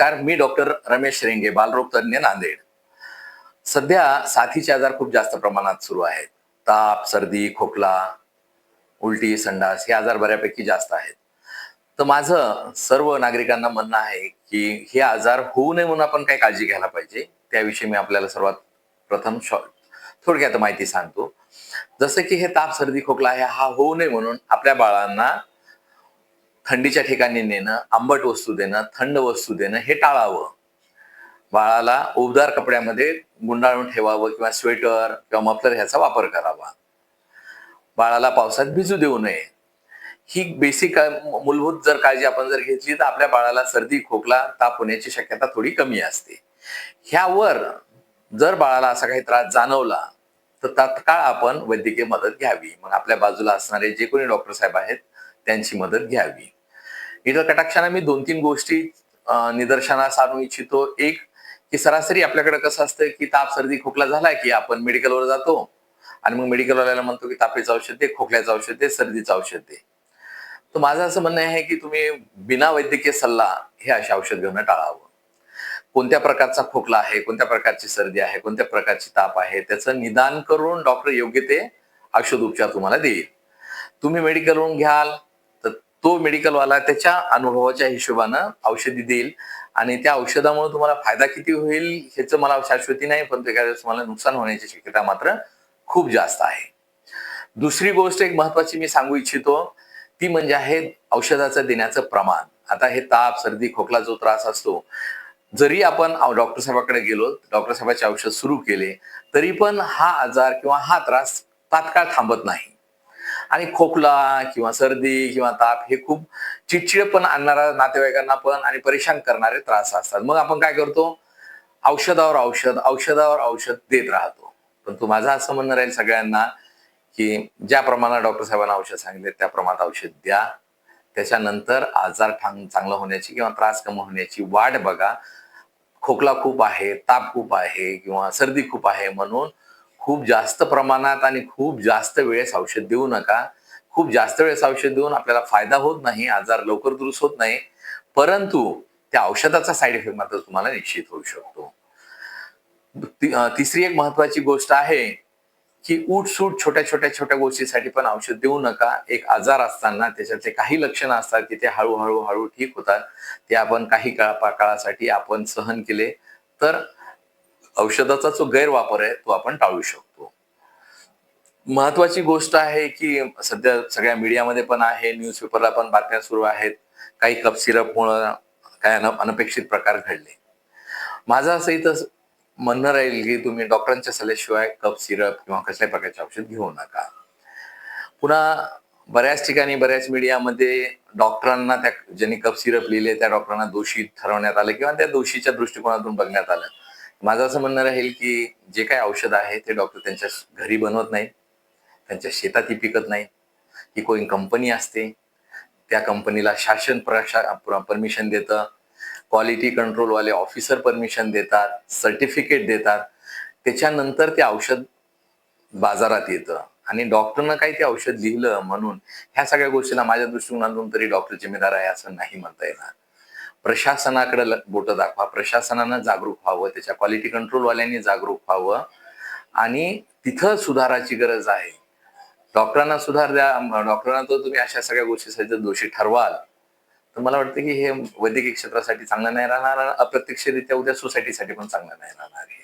नमस्कार मी डॉक्टर रमेश रेंगे बालरोग तज्ज्ञ नांदेड. सध्या साथीचे आजार खूप जास्त प्रमाणात सुरू आहेत. ताप सर्दी खोकला उलटी संडास हे आजार बऱ्यापैकी जास्त आहेत. तर माझं सर्व नागरिकांना म्हणणं आहे की हे आजार होऊ नये म्हणून आपण काही काळजी घ्यायला पाहिजे. त्याविषयी मी आपल्याला सर्वात प्रथम शॉर्ट थोडक्यात माहिती सांगतो. जसं की हे ताप सर्दी खोकला आहे हा होऊ नये म्हणून आपल्या बाळांना थंडीच्या ठिकाणी नेणं आंबट वस्तू देणं थंड वस्तू देणं हे टाळावं. बाळाला उबदार कपड्यामध्ये गुंडाळून ठेवावं किंवा स्वेटर किंवा मफलर ह्याचा वापर करावा. बाळाला पावसात भिजू देऊ नये. ही बेसिक मूलभूत जर काळजी आपण जर घेतली तर आपल्या बाळाला सर्दी खोकला ताप होण्याची शक्यता थोडी कमी असते. ह्यावर जर बाळाला असा काही त्रास जाणवला तर तात्काळ आपण वैद्यकीय मदत घ्यावी. मग आपल्या बाजूला असणारे जे कोणी डॉक्टर साहेब आहेत त्यांची मदत घ्यावी. इथं कटाक्षाने मी दोन तीन गोष्टी निदर्शनास आणू इच्छितो. एक की सरासरी आपल्याकडे कसं असतं की ताप सर्दी खोकला झाला की आपण मेडिकलवर जातो आणि मग मेडिकलवाल्याला म्हणतो की तापेचं औषध दे खोकल्याचं औषध दे सर्दीचं औषध दे. तर माझं असं म्हणणं आहे की तुम्ही बिना वैद्यकीय सल्ला हे असे औषध घेणं टाळावं. कोणत्या प्रकारचा खोकला आहे कोणत्या प्रकारची सर्दी आहे कोणत्या प्रकारची ताप आहे त्याचं निदान करून डॉक्टर योग्य ते औषध उपचार तुम्हाला देईल. तुम्ही मेडिकलवरून घ्याल तो मेडिकलवाला त्याच्या अनुभवाच्या हिशोबानं औषधी देईल. आणि त्या औषधामुळे तुम्हाला फायदा किती होईल ह्याचं मला शाश्वती नाही पण त्यावेळेस तुम्हाला नुकसान होण्याची शक्यता मात्र खूप जास्त आहे. दुसरी गोष्ट एक महत्वाची मी सांगू इच्छितो ती म्हणजे आहे औषधाचं देण्याचं प्रमाण. आता हे ताप सर्दी खोकला जो त्रास असतो जरी आपण डॉक्टर साहेबाकडे गेलो डॉक्टर साहेबाचे औषध सुरू केले तरी पण हा आजार किंवा हा त्रास तात्काळ थांबत नाही. आणि खोकला किंवा सर्दी किंवा ताप हे खूप चिडचिडपण आणणारा नातेवाईकांना पण आणि परेशान करणारे त्रास असतात. मग आपण काय करतो? औषधावर औषध औषधावर औषध देत राहतो. पण तू माझं असं म्हणणं राहील सगळ्यांना की ज्या प्रमाणात डॉक्टर साहेबांना औषध सांगितले त्या प्रमाणात औषध द्या. त्याच्यानंतर आजार ठांग चांगला होण्याची किंवा त्रास कमी होण्याची वाट बघा. खोकला खूप आहे ताप खूप आहे किंवा सर्दी खूप आहे म्हणून खूप जास्त प्रमाणात आणि खूप जास्त वेळेस औषध देऊ नका. खूप जास्त वेळेस औषध देऊन आपल्याला फायदा होत नाही आजार लवकर दुरुस्त होत नाही. परंतु त्या औषधाचा साईड इफेक्ट मात्र तुम्हाला निश्चित होऊ शकतो. तिसरी एक महत्वाची गोष्ट आहे की उठसूट छोट्या छोट्या छोट्या गोष्टीसाठी पण औषध देऊ नका. एक आजार असताना त्याच्यातले काही लक्षणं असतात की ते हळूहळू हळू ठीक होतात. ते आपण काही काळा काळासाठी आपण सहन केले तर औषधाचा जो गैरवापर आहे तो आपण टाळू शकतो. महत्वाची गोष्ट आहे की सध्या सगळ्या मीडियामध्ये पण आहे न्यूजपेपरला पण बातम्या सुरू आहेत. काही कप सिरपमुळं काय अनपेक्षित प्रकार घडले. माझं असं इथं म्हणणं राहील की तुम्ही डॉक्टरांच्या सल्ल्याशिवाय कप सिरप किंवा कसल्याही प्रकारचे औषध घेऊ नका. पुन्हा बऱ्याच ठिकाणी बऱ्याच मीडियामध्ये डॉक्टरांना त्या ज्यांनी कप सिरप लिहिले त्या डॉक्टरांना दोषी ठरवण्यात आलं किंवा त्या दोषीच्या दृष्टिकोनातून बघण्यात आलं. माझं असं म्हणणं राहील की जे काही औषध आहे ते डॉक्टर त्यांच्या घरी बनवत नाही त्यांच्या शेतातही पिकत नाही ही कोणी कंपनी असते त्या कंपनीला शासन परमिशन देतं क्वालिटी कंट्रोलवाले ऑफिसर परमिशन देतात सर्टिफिकेट देतात त्याच्यानंतर ते औषध बाजारात येतं. आणि डॉक्टरनं काही ते औषध लिहिलं म्हणून ह्या सगळ्या गोष्टीला माझ्या दृष्टिकोनातून तरी डॉक्टर जिम्मेदार आहे असं नाही म्हणता येणार. प्रशासनाकडे बोट बोटं दाखवा. प्रशासनानं जागरूक व्हावं त्याच्या क्वालिटी कंट्रोलवाल्यांनी जागरूक व्हावं. आणि तिथं सुधाराची गरज आहे. डॉक्टरांना सुधार द्या डॉक्टरांना तर तुम्ही अशा सगळ्या गोष्टीसाठी जर दोषी ठरवाल तर मला वाटतं की हे वैद्यकीय क्षेत्रासाठी चांगलं नाही राहणार अप्रत्यक्षरित्या उद्या सोसायटीसाठी पण चांगलं नाही राहणार आहे.